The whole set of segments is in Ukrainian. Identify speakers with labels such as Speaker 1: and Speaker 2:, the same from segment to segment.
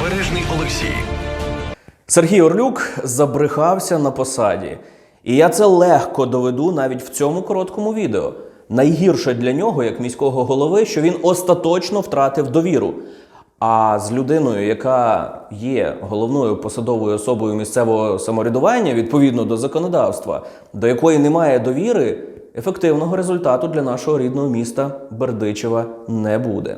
Speaker 1: Обережний Олексій.
Speaker 2: Сергій Орлюк забрехався на посаді. І я це легко доведу навіть в цьому короткому відео. Найгірше для нього, як міського голови, що він остаточно втратив довіру. А з людиною, яка є головною посадовою особою місцевого самоврядування відповідно до законодавства, до якої немає довіри, ефективного результату для нашого рідного міста Бердичева не буде.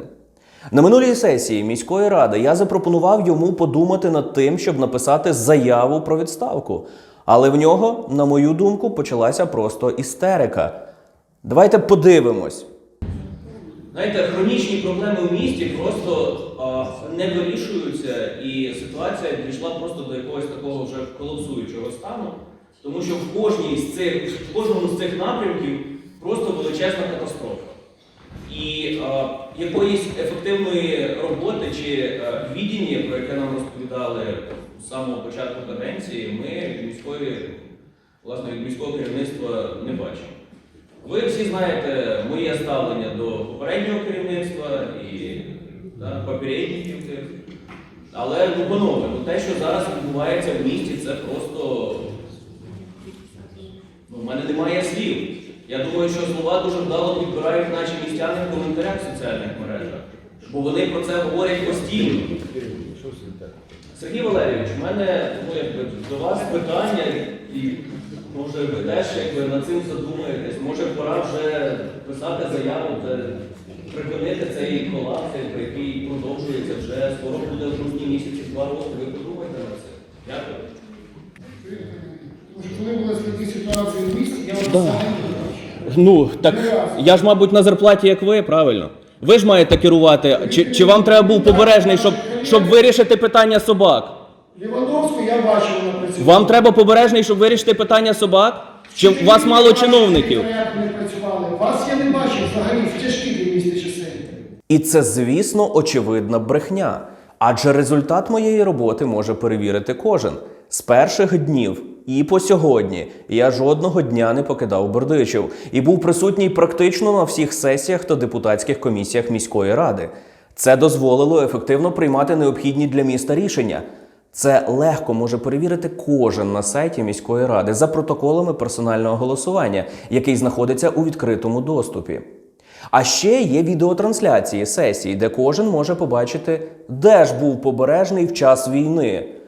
Speaker 2: На минулій сесії міської ради я запропонував йому подумати над тим, щоб написати заяву про відставку. Але в нього, на мою думку, почалася просто істерика. Давайте подивимось. Знаєте, хронічні проблеми в місті просто а, не вирішуються, і ситуація дійшла просто до якогось такого вже колапсуючого стану, тому що в кожній з цих, в кожному з цих напрямків просто величезна якоїсь ефективної роботи чи е, відіння, про яке нам розповідали з самого початку каденції, ми від міської, власне, від міського керівництва не бачимо. Ви всі знаєте моє ставлення до попереднього керівництва і да, попередників тих. Але ну, панове, ну, те, що зараз відбувається в місті, це просто. Ну, в мене немає слів. Я думаю, що слова дуже вдало підбирають наші містяни в коментарях в соціальних мережах, бо вони про це говорять постійно. Сергій Валерійович, у мене ну, якби, до вас питання, і може ви теж якби, над цим задумаєтесь, може пора вже писати заяву, припинити цей колапс, який продовжується вже скоро буде в грудні місяці два роки. Ви подумайте над цим. Дякую.
Speaker 3: Коли були такі ситуації в місті, я вам
Speaker 2: Да.
Speaker 3: взагалі не бачив.
Speaker 2: Ну, так я ж, мабуть, на зарплаті, як ви, правильно? Ви ж маєте керувати. Чи, чи вам треба був побережний, щоб, щоб вирішити питання собак?
Speaker 3: Лівандовську я бачив на працювати.
Speaker 2: Вам треба побережний, щоб вирішити питання собак? Чи у вас мало чиновників?
Speaker 3: Вас я не бачив взагалі в тяжкі для міста часи.
Speaker 2: І це, звісно, очевидна брехня. Адже результат моєї роботи може перевірити кожен. З перших днів і по сьогодні я жодного дня не покидав Бердичів і був присутній практично на всіх сесіях та депутатських комісіях міської ради. Це дозволило ефективно приймати необхідні для міста рішення. Це легко може перевірити кожен на сайті міської ради за протоколами персонального голосування, який знаходиться у відкритому доступі. А ще є відеотрансляції сесій, де кожен може побачити, де ж був побережний в час війни.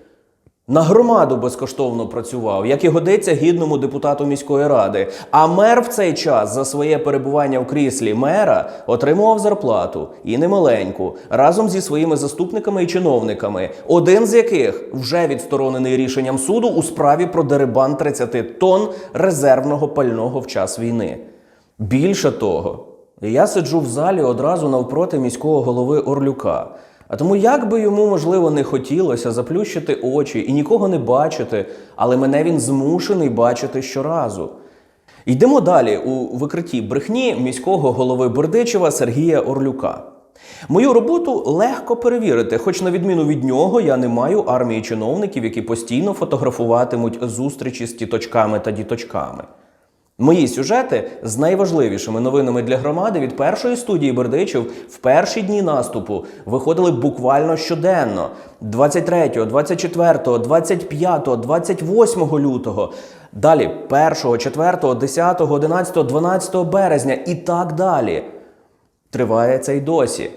Speaker 2: На громаду безкоштовно працював, як і годиться гідному депутату міської ради. А мер в цей час за своє перебування в кріслі мера отримував зарплату і немаленьку разом зі своїми заступниками і чиновниками, один з яких вже відсторонений рішенням суду у справі про дерибан 30 тонн резервного пального в час війни. Більше того, я сиджу в залі одразу навпроти міського голови Орлюка. А тому як би йому, можливо, не хотілося заплющити очі і нікого не бачити, але мене він змушений бачити щоразу. Йдемо далі у викритті брехні міського голови Бердичева Сергія Орлюка. Мою роботу легко перевірити, хоч на відміну від нього я не маю армії чиновників, які постійно фотографуватимуть зустрічі з тіточками та діточками. Мої сюжети з найважливішими новинами для громади від першої студії Бердичів в перші дні наступу виходили буквально щоденно 23, 24, 25, 28 лютого. Далі 1, 4, 10, 11, 12 березня і так далі. Триває це й досі.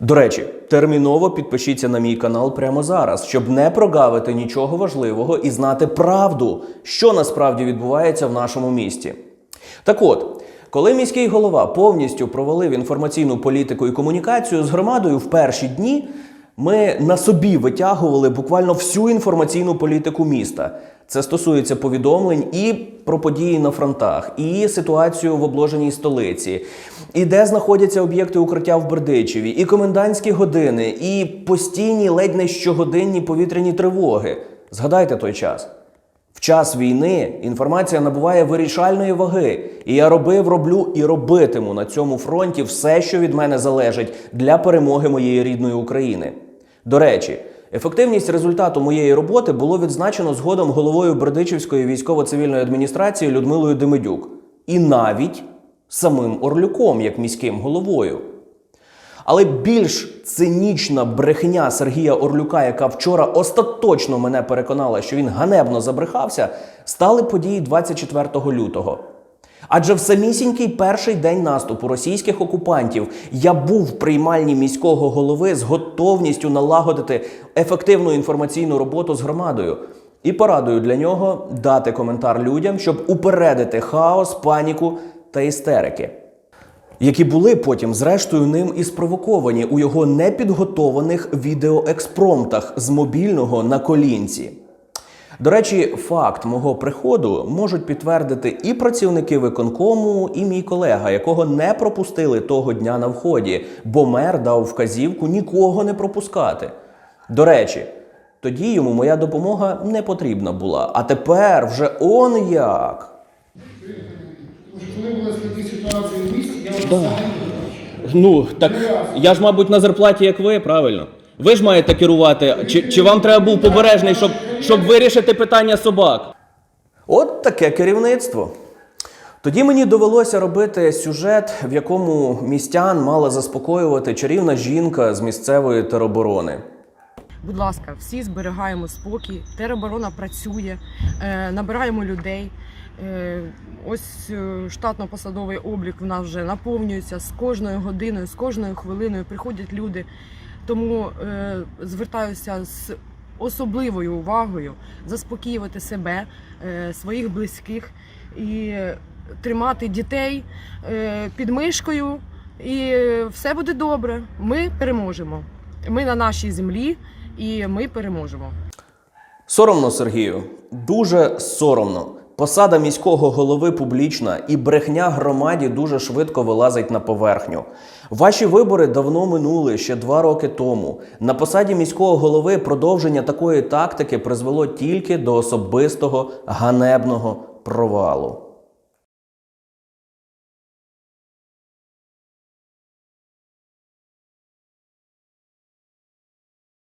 Speaker 2: До речі, терміново підпишіться на мій канал прямо зараз, щоб не прогавити нічого важливого і знати правду, що насправді відбувається в нашому місті. Так от, коли міський голова повністю провалив інформаційну політику і комунікацію з громадою в перші дні, ми на собі витягували буквально всю інформаційну політику міста. Це стосується повідомлень і про події на фронтах, і ситуацію в обложеній столиці, і де знаходяться об'єкти укриття в Бердичеві, і комендантські години, і постійні ледь не щогодинні повітряні тривоги. Згадайте той час. В час війни інформація набуває вирішальної ваги, і я робив, роблю і робитиму на цьому фронті все, що від мене залежить для перемоги моєї рідної України. До речі, ефективність результату моєї роботи було відзначено згодом головою Бердичівської військово-цивільної адміністрації Людмилою Демидюк, і навіть самим Орлюком як міським головою. Але більш цинічна брехня Сергія Орлюка, яка вчора остаточно мене переконала, що він ганебно забрехався, стали події 24 лютого. Адже в самісінький перший день наступу російських окупантів я був в приймальні міського голови з готовністю налагодити ефективну інформаційну роботу з громадою. І порадую для нього дати коментар людям, щоб упередити хаос, паніку та істерики які були потім, зрештою, ним і спровоковані у його непідготованих відеоекспромтах з мобільного на колінці. До речі, факт мого приходу можуть підтвердити і працівники виконкому, і мій колега, якого не пропустили того дня на вході, бо мер дав вказівку нікого не пропускати. До речі, тоді йому моя допомога не потрібна була. А тепер вже он як.
Speaker 3: Коли були такі
Speaker 2: Да. Ну, так я ж, мабуть, на зарплаті, як ви, правильно? Ви ж маєте керувати. Чи, чи вам треба був побережний, щоб, щоб вирішити питання собак? От таке керівництво. Тоді мені довелося робити сюжет, в якому містян мала заспокоювати чарівна жінка з місцевої тероборони.
Speaker 1: Будь ласка, всі зберігаємо спокій. Тероборона працює, е, набираємо людей. Е, ось е, штатно-посадовий облік в нас вже наповнюється з кожною годиною, з кожною хвилиною приходять люди. Тому е, звертаюся з особливою увагою заспокоювати себе, своїх близьких і тримати дітей під мишкою. І все буде добре. Ми переможемо. Ми на нашій землі і ми переможемо.
Speaker 2: Соромно, Сергію, дуже соромно. Посада міського голови публічна і брехня громаді дуже швидко вилазить на поверхню. Ваші вибори давно минули ще два роки тому. На посаді міського голови продовження такої тактики призвело тільки до особистого ганебного провалу.